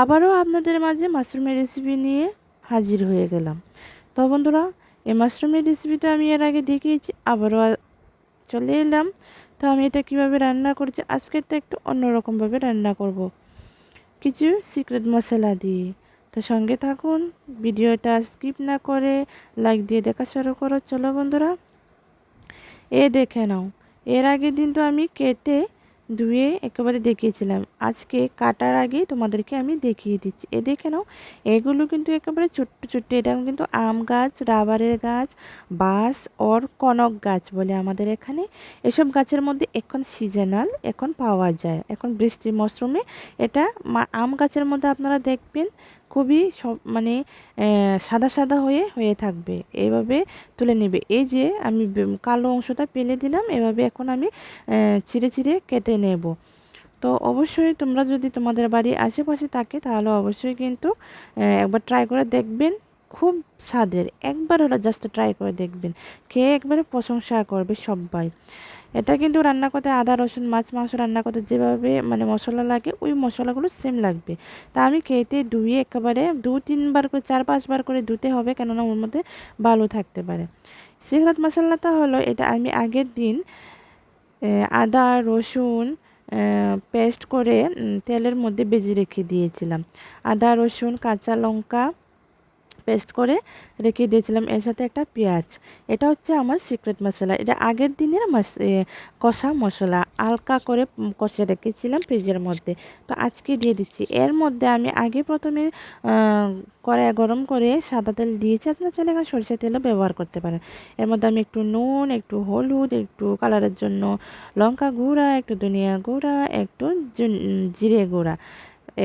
আবারও আপনাদের মাঝে মাশরুমের রেসিপি নিয়ে হাজির হয়ে গেলাম। তো বন্ধুরা, এই মাশরুমের রেসিপিটা আমি এর আগে দেখিয়েছি, আবারও চলে এলাম। তো আমি এটা কীভাবে রান্না করছি আজকে তো একটু অন্যরকমভাবে রান্না করব। কিছু সিক্রেট মশলা দিয়ে। তো সঙ্গে থাকুন, ভিডিওটা স্কিপ না করে লাইক দিয়ে দেখা শুরু করো। চলো বন্ধুরা, এ দেখে নাও। এর আগের দিন তো আমি কেটে ধুয়ে একেবারে দেখিয়েছিলাম। আজকে কাটার আগে তোমাদেরকে আমি দেখিয়ে দিচ্ছি। এ দেখে নাও, এগুলো কিন্তু একেবারে ছোট্ট ছোট্ট। এটা কিন্তু আম গাছ, রাবারের গাছ, বাঁশ ওর কনক গাছ বলে আমাদের এখানে। এসব গাছের মধ্যে এখন সিজনাল এখন পাওয়া যায়। এখন বৃষ্টির মরশুমে এটা আম গাছের মধ্যে আপনারা দেখবেন খুবই সব মানে সাদা সাদা হয়ে হয়ে থাকবে। এভাবে তুলে নেবে। এই যে আমি কালো অংশটা পেলে দিলাম, এভাবে এখন আমি চিড়ে ছিঁড়ে কেটে নেব। তো অবশ্যই তোমরা যদি তোমাদের বাড়ির আশেপাশে থাকে, তাহলে অবশ্যই কিন্তু একবার ট্রাই করে দেখবেন। খুব স্বাদের। একবার হলো জাস্ট ট্রাই করে দেখবেন। খেয়ে একবারে প্রশংসা করবে সবাই। এটা কিন্তু রান্না করতে আদা, রসুন, মাছ, মাংস রান্না করতে যেভাবে মানে মশলা লাগে, ওই মশলাগুলো সেম লাগবে। তা আমি কেটে ধুয়ে একেবারে দু, তিনবার করে, চার, পাঁচবার করে ধুতে হবে, কেননা ওর মধ্যে ভালো থাকতে পারে। সিগারেট মশলাটা হলো এটা আমি আগের দিন আদা, রসুন পেস্ট করে তেলের মধ্যে বেজে রেখে দিয়েছিলাম। আদা, রসুন, কাঁচা লঙ্কা পেস্ট করে রেখে দিয়েছিলাম। এর সাথে একটা পেঁয়াজ। এটা হচ্ছে আমার সিক্রেট মশলা। এটা আগের দিনের কষা মশলা। হালকা করে কষে রেখেছিলাম পেঁয়াজের মধ্যে। তো আজকে দিয়ে দিচ্ছি। এর মধ্যে আমি আগে প্রথমে কড়াই গরম করে সাদা তেল দিয়েছি। আপনার চাইলে এখানে সরিষা তেলও ব্যবহার করতে পারেন। এর মধ্যে আমি একটু নুন, একটু হলুদ, একটু কালারের জন্য লঙ্কা গুঁড়া, একটু ধনিয়া গুঁড়া, একটু জিরে গুঁড়া।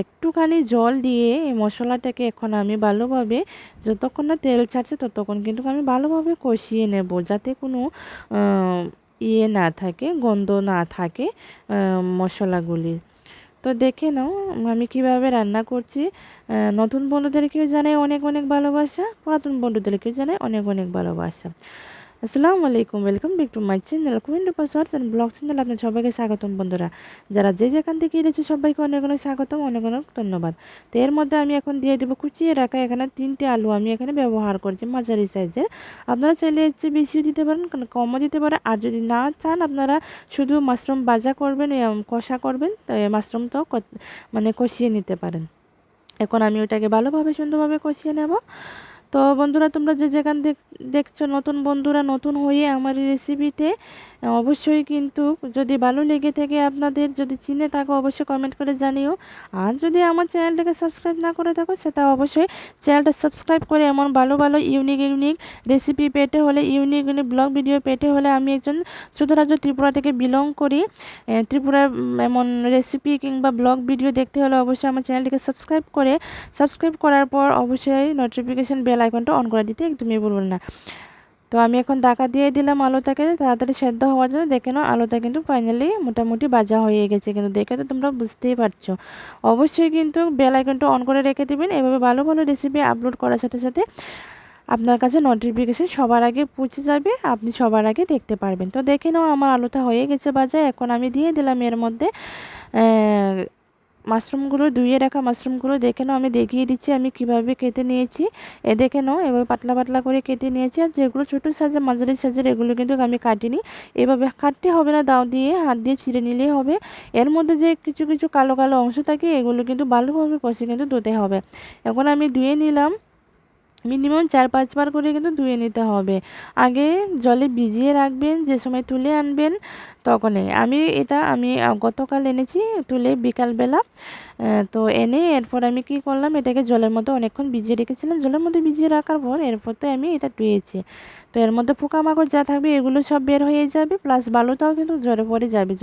একটুখানি জল দিয়ে এই মশলাটাকে এখন আমি ভালোভাবে যতক্ষণ না তেল ছাড়ছে ততক্ষণ কিন্তু আমি ভালোভাবে কষিয়ে নেব যাতে কোনো ইয়ে না থাকে, গন্ধ না থাকে মশলাগুলির। তো দেখে নাও আমি কীভাবে রান্না করছি। নতুন বন্ধুদেরকেও জানাই অনেক অনেক ভালোবাসা, পুরাতন বন্ধুদেরকেও জানাই অনেক অনেক ভালোবাসা। আসসালামু আলাইকুম welcome back to my channel queen Rupa shorts and blog channel আপনার সবাইকে স্বাগতম বন্ধুরা। যারা যে যেখান থেকে এসেছে, সবাইকে অনেক অনেক স্বাগতম, অনেক অনেক ধন্যবাদ। তো এর মধ্যে আমি এখন দিয়ে দেবো কুচিয়ে রাখা এখানে তিনটে আলু আমি এখানে ব্যবহার করছি, মাঝারি সাইজের। আপনারা চাইলে চেয়ে বেশিও দিতে পারেন, কারণ কমও দিতে পারেন আর যদি না চান, আপনারা শুধু মাশরুম ভাজা করবেন কষা করবেন, তো মাশরুমটাও মানে কষিয়ে নিতে পারেন। এখন আমি ওটাকে ভালোভাবে, সুন্দরভাবে কষিয়ে নেব। তো বন্ধুরা তোমরা যে যেখান দেখ দেখছ নতুন বন্ধুরা নতুন হয়ে আমার রেসিপিতে অবশ্যই কিন্তু যদি ভালো লেগে থাকে আপনাদের, যদি চিনে থাকো অবশ্যই কমেন্ট করে জানিও। আর যদি আমার চ্যানেলটাকে সাবস্ক্রাইব না করে থাকো, সেটা অবশ্যই চ্যানেলটা সাবস্ক্রাইব করে এমন ভালো ভালো ইউনিক ইউনিক রেসিপি পেতে হলে ইউনিক ইউনিক ব্লগ ভিডিও পেতে হলে আমি একজন ছোটরাজ্য ত্রিপুরা থেকে বিলং করি। ত্রিপুরার এমন রেসিপি কিংবা ব্লগ ভিডিও দেখতে হলে অবশ্যই আমার চ্যানেলটিকে সাবস্ক্রাইব করে। সাবস্ক্রাইব করার পর অবশ্যই নোটিফিকেশন বেল আইকনটা অন করে দিতে একদমই ভুলবেন না। তো আমি এখন ঢাকা দিয়ে দিলাম আলুটাকে, তাড়াতাড়ি সেদ্ধ হওয়ার জন্য। দেখে নাও, আলুটা কিন্তু ফাইনালি মোটামুটি ভাজা হয়ে গেছে কিন্তু দেখে তো তোমরা বুঝতেই পারছ। অবশ্যই কিন্তু বেল আইকনটা অন করে রেখে দেবেন। এভাবে ভালো ভালো রেসিপি আপলোড করার সাথে সাথে আপনার কাছে নোটিফিকেশন সবার আগে পৌঁছে যাবে, আপনি সবার আগে দেখতে পারবেন। তো দেখে নাও, আমার আলুটা হয়ে গেছে ভাজা। এখন আমি দিয়ে দিলাম এর মধ্যে মাশরুমগুলো, ধুয়ে রাখা মাশরুমগুলো দেখে নাও, আমি দেখিয়ে দিচ্ছি আমি কীভাবে কেটে নিয়েছি। এ দেখে নাও, এভাবে পাতলা পাতলা করে কেটে নিয়েছি, আর যেগুলো ছোটো সাইজের মাঝারি সাইজের এগুলো কিন্তু আমি কাটিনি। এভাবে কাটতে হবে না, দাও দিয়ে, হাত দিয়ে ছিঁড়ে নিলেই হবে। এর মধ্যে যে কিছু কিছু কালো কালো অংশ থাকে, এগুলো কিন্তু ভালোভাবে কষে কিন্তু ধুতে হবে। এখন আমি ধুয়ে নিলাম। মিনিমাম চার পাঁচবার করে কিন্তু ধুয়ে নিতে হবে। আগে জলে ভিজিয়ে রাখবেন, যে সময় তুলে আনবেন তখনই। আমি এটা, আমি গতকাল এনেছি তুলে বিকালবেলা। তো এনে এরপর আমি কি করলাম, এটাকে জলের মধ্যে অনেকক্ষণ ভিজিয়ে রেখেছিলাম। জলের মধ্যে ভিজিয়ে রাখার পর এরপর তো আমি এটা ধুয়েছি। তো এর মধ্যে পোকামাকড় যা থাকবে এগুলো সব বের হয়ে যাবে, প্লাস বালুটাও কিন্তু জলে পরে যাবে।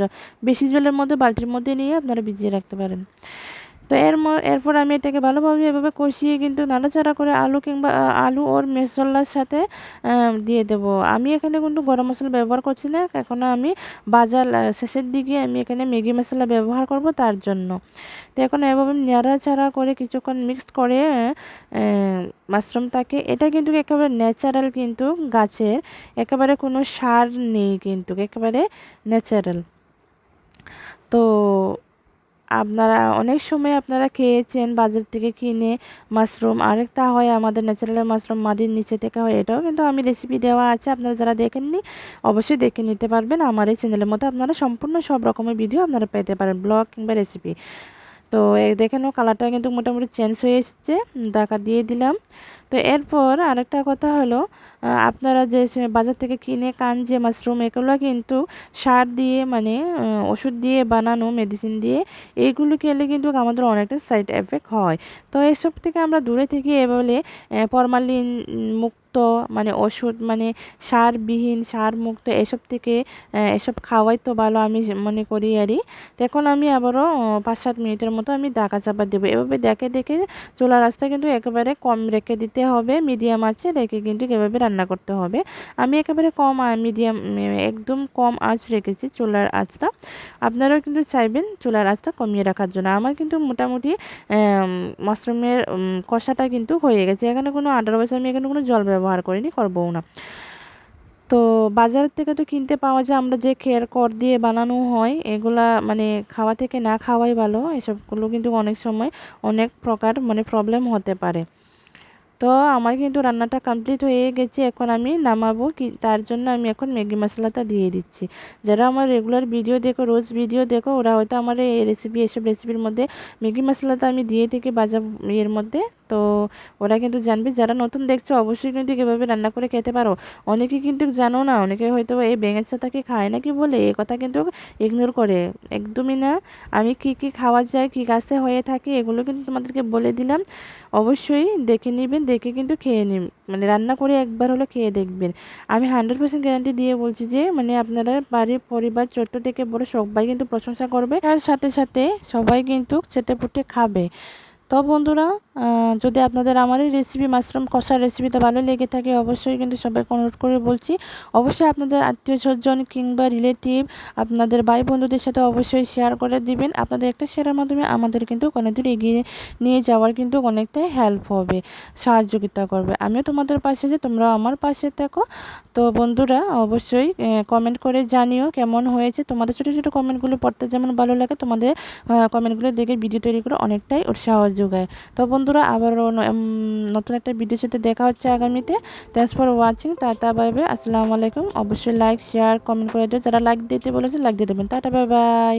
বেশি জলের মধ্যে বালতির মধ্যে নিয়ে আপনারা ভিজিয়ে রাখতে পারেন। তো এর এরপর আমি এটাকে ভালোভাবে এভাবে কষিয়ে কিন্তু নাড়াচাড়া করে আলু কিংবা আলু ওর মশলার সাথে দিয়ে দেব। আমি এখানে কিন্তু গরম মশলা ব্যবহার করছি না। এখন আমি বাজার শেষের দিকে আমি এখানে ম্যাগি মশলা ব্যবহার করব তার জন্য। তো এখন এভাবে নাড়াচাড়া করে কিছুক্ষণ মিক্সড করে মাশরুমটাকে এটা কিন্তু একেবারে ন্যাচারাল কিন্তু গাছের, একেবারে কোনো সার নেই কিন্তু, একেবারে ন্যাচারাল তো আপনারা অনেক সময় আপনারা খেয়েছেন, বাজার থেকে কিনে মাশরুম। আরেকটা হয় আমাদের ন্যাচারাল মাশরুম, মাদির নিচে থেকে হয়, এটাও কিন্তু আমি রেসিপি দেওয়া আছে, আপনারা যারা দেখেননি অবশ্যই দেখে নিতে পারবেন। আমার এই চ্যানেলের মতো আপনারা সম্পূর্ণ সব রকমের ভিডিও আপনারা পেতে পারেন ব্লগ কিংবা রেসিপি তো দেখেন কালারটা কিন্তু মোটামুটি চেঞ্জ হয়ে এসছে। ঢাকা দিয়ে দিলাম। তো এরপর আরেকটা কথা হলো আপনারা যে বাজার থেকে কিনে খান যে মাশরুম এগুলো কিন্তু সার দিয়ে মানে ওষুধ দিয়ে বানানো মেডিসিন দিয়ে এইগুলো খেলে কিন্তু আমাদের অনেকটা সাইড এফেক্ট হয়। তো এসব থেকে আমরা দূরে থেকে এভাবে ফরমালিন মুক্ত মানে ওষুধ মানে সারবিহীন সার মুক্ত এসব থেকে এসব খাওয়াই তো ভালো আমি মনে করি আরই এখন আমি আবারও পাঁচ সাত মিনিটের মতো আমি ডাকা চাপা দেবো। এভাবে দেখে দেখে চুলা রাস্তা কিন্তু একেবারে কম রেখে দিতে হবে, মিডিয়াম আছে রেখে কিন্তু এভাবে রান্না করতে হবে। আমি একেবারে কম মিডিয়াম একদম কম আঁচ রেখেছি চুলার আঁচটা। আপনারাও কিন্তু চাইবেন চুলার আঁচটা কমিয়ে রাখার জন্য। আমার কিন্তু মোটামুটি মাশরুমের কষাটা কিন্তু হয়ে গেছে। এখানে কোনো আদারওয়াইজ আমি এখানে কোনো জল ব্যবহার করিনি, করবও না। তো বাজার থেকে তো কিনতে পাওয়া যায়, আমরা যে খের কর দিয়ে বানানো হয়, এগুলা মানে খাওয়া থেকে না খাওয়াই ভালো, এসবগুলো কিন্তু অনেক সময় অনেক প্রকার মানে প্রবলেম হতে পারে। তো আমার কিন্তু রান্নাটা কমপ্লিট হয়ে গেছে, এখন আমি নামাবো কি, তার জন্য আমি এখন ম্যাগি মশলাটা দিয়ে দিচ্ছি। যারা আমার রেগুলার ভিডিও দেখো, রোজ ভিডিও দেখো, ওরা হয়তো আমার এই রেসিপি এসব রেসিপির মধ্যে ম্যাগি মশলাটা আমি দিয়ে থাকি বাজা ইয়ের মধ্যে তো ওরা কিন্তু জানবে, যারা নতুন দেখছ অবশ্যই কিন্তু কীভাবে রান্না করে খেতে পারো। অনেকে কিন্তু জানো না, অনেকে হয়তো এই বেঙের সাথে খায় না কি বলে, এ কথা কিন্তু ইগনোর করে। একদমই না। আমি কি কি খাওয়া যায়, কী গাছে হয়ে থাকে, এগুলো কিন্তু তোমাদেরকে বলে দিলাম। অবশ্যই দেখে নেবেন, দেখে কিন্তু খেয়ে নিন। মানে রান্না করে একবার হলো খেয়ে দেখবেন। আমি হান্ড্রেড পার্সেন্ট গ্যারান্টি দিয়ে বলছি যে মানে আপনারা বাড়ির পরিবার, ছোট্ট থেকে বড় সবাই কিন্তু প্রশংসা করবে। তার সাথে সাথে সবাই কিন্তু চেটে পুটে খাবে। তো বন্ধুরা যদি আপনাদের আমার এই রেসিপি মাশরুম কষার রেসিপিটা ভালো লেগে থাকে, অবশ্যই কিন্তু সবাইকে অনুরোধ করে বলছি। অবশ্যই আপনাদের আত্মীয় স্বজন কিংবা রিলেটিভ আপনাদের ভাই বন্ধুদের সাথে অবশ্যই শেয়ার করে দিবেন। আপনাদের একটা শেয়ারের মাধ্যমে আমাদের কিন্তু অনেক দূর এগিয়ে নিয়ে যাওয়ার কিন্তু অনেকটাই হেল্প হবে সাহায্যিতা করবে। আমিও তোমাদের পাশে যে তোমরাও আমার পাশে থাকো। তো বন্ধুরা, অবশ্যই কমেন্ট করে জানিও কেমন হয়েছে। তোমাদের ছোটো ছোটো কমেন্টগুলো পড়তে যেমন ভালো লাগে, তোমাদের কমেন্টগুলো দেখে ভিডিও তৈরি করে অনেকটাই উৎসাহ যোগায়। তো বন্ধুরা, আবারও নতুন একটা ভিডিওর সাথে দেখা হচ্ছে আগামীতে। Thanks for watching tata bye bye আসসালামু আলাইকুম। অবশ্যই লাইক শেয়ার কমেন্ট করে দিও। যারা লাইক দিতে বলেছে লাইক দিয়ে দেবেন। Tata bye by